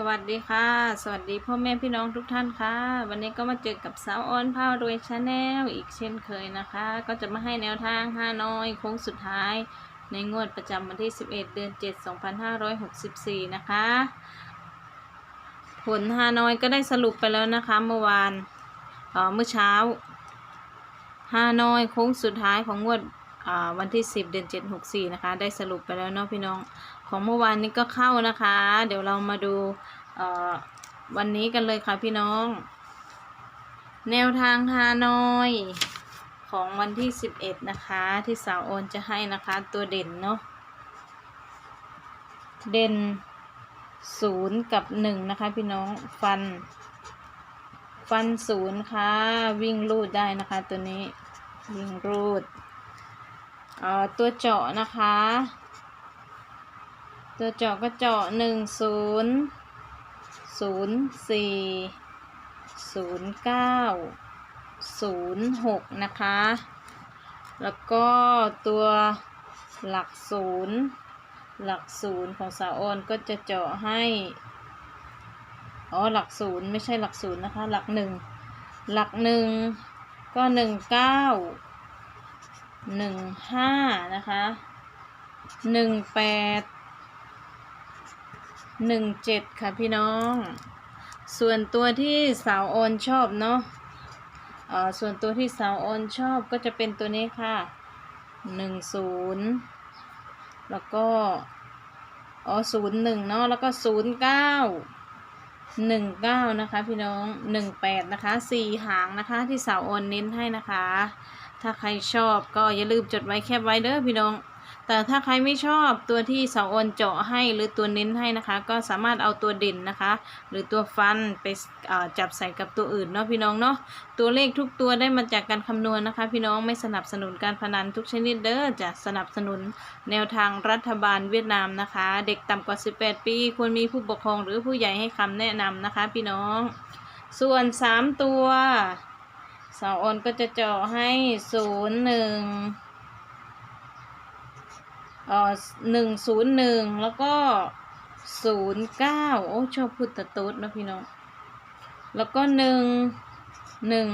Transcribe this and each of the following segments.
สวัสดีค่ะ สวัสดีพ่อแม่พี่น้องทุกท่านค่ะ วันนี้ก็มาเจอกับสาวออนพาวรวยชาแนลอีกเช่นเคยนะคะ ก็จะมาให้แนวทางฮานอยโค้งสุดท้าย ในงวดประจำวันที่ 11 เดือน 7 2564 นะคะ ผลฮานอยก็ได้สรุปไปแล้วนะคะเมื่อวานเออเมื่อเช้าฮานอยโค้งสุดท้ายของงวด วันที่ 10 เดือน7 64 นะคะ ได้สรุปไปแล้วเนาะพี่น้องของเมื่อวานนี้ก็เข้านะคะ เดี๋ยวเรามาดูวันนี้กันเลยค่ะพี่น้อง แนวทางฮานอยของวันที่ 11 นะคะ ที่สาวโอนจะให้นะคะ ตัวเด่นเนาะเด่นศูนย์กับหนึ่งนะคะ พี่น้องฟัน ฟันศูนย์ค่ะ วิ่งรูดได้นะคะ ตัวนี้วิ่งรูด ตัวเจาะนะคะ ตัวเจาะก็เจาะหนึ่งศูนย์ศูนย์สี่ศูนย์เก้าศูนย์หกนะคะ แล้วก็ตัวหลักศูนย์หลักศูนย์ของสาวออนก็จะเจาะให้ อ๋อหลักศูนย์ไม่ใช่หลักศูนย์นะคะ หลักหนึ่งหลักหนึ่งก็หนึ่งเก้า หนึ่งห้านะคะหนึ่งแปดหนึ่งเจ็ดค่ะพี่น้อง ส่วนตัวที่สาวโอนชอบเนาะเออส่วนตัวที่สาวโอนชอบก็จะเป็นตัวนี้ค่ะหนึ่งศูนย์แล้วก็อ๋อศูนย์หนึ่งเนาะแล้วก็ศูนย์เก้า หนึ่งเก้านะคะพี่น้องหนึ่งแปดนะคะสี่หางนะคะที่สาวโอนเน้นให้นะคะ ถ้าใครชอบก็อย่าลืมจดไว้แคบไว้เด้อพี่น้อง แต่ถ้าใครไม่ชอบตัวที่เสาโอนเจาะให้หรือตัวเน้นให้นะคะ ก็สามารถเอาตัวเด่นนะคะ หรือตัวฟันไปจับใส่กับตัวอื่นเนาะพี่น้องเนาะตัวเลขทุกตัวได้มาจากการคำนวณนะคะ พี่น้องไม่สนับสนุนการพนันทุกชนิดเด้อจะสนับสนุนแนวทางรัฐบาลเวียดนามนะคะ เด็กต่ำกว่า 18 ปีควรมีผู้ปกครองหรือผู้ใหญ่ให้คำแนะนำนะคะ พี่น้อง ส่วน 3 ตัวเสาโอนก็จะเจาะให้ศูนย์ เอ่อหนึ่งศูนย์หนึ่งแล้วก็ศูนย์เก้าโอ้ชอบพูดตะตูดนะพี่น้อง แล้วก็หนึ่งหนึ่ง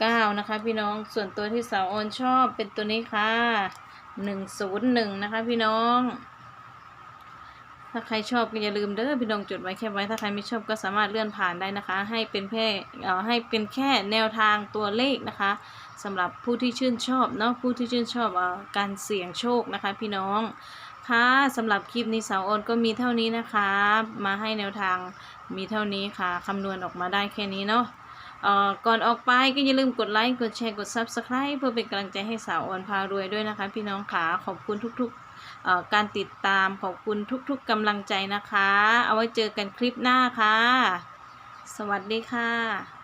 เก้านะคะพี่น้องส่วนตัวที่สาวออนชอบเป็นตัวนี้ค่ะหนึ่งศูนย์หนึ่งนะคะพี่น้อง ถ้าใครชอบก็อย่าลืมเด้อพี่น้องจดไว้แค่ไว้ ถ้าใครไม่ชอบก็สามารถเลื่อนผ่านได้นะคะ ให้เป็นแค่เอ่อให้เป็นแค่แนวทางตัวเลขนะคะสำหรับผู้ที่ชื่นชอบเนาะผู้ที่ชื่นชอบเอ่อการเสี่ยงโชคนะคะ พี่น้องค่ะสำหรับคลิปนี้สาวโอนก็มีเท่านี้นะคะ มาให้แนวทางมีเท่านี้ค่ะคำนวณออกมาได้แค่นี้เนาะเอ่อก่อนออกไปก็อย่าลืมกดไลค์ กดแชร์ กด Subscribe เพื่อเป็นกำลังใจให้สาวออนพารวยด้วยนะคะ พี่น้องค่ะขอบคุณทุก ๆ การติดตามขอบคุณทุกๆกำลังใจนะคะ เอาไว้เจอกันคลิปหน้าค่ะ สวัสดีค่ะ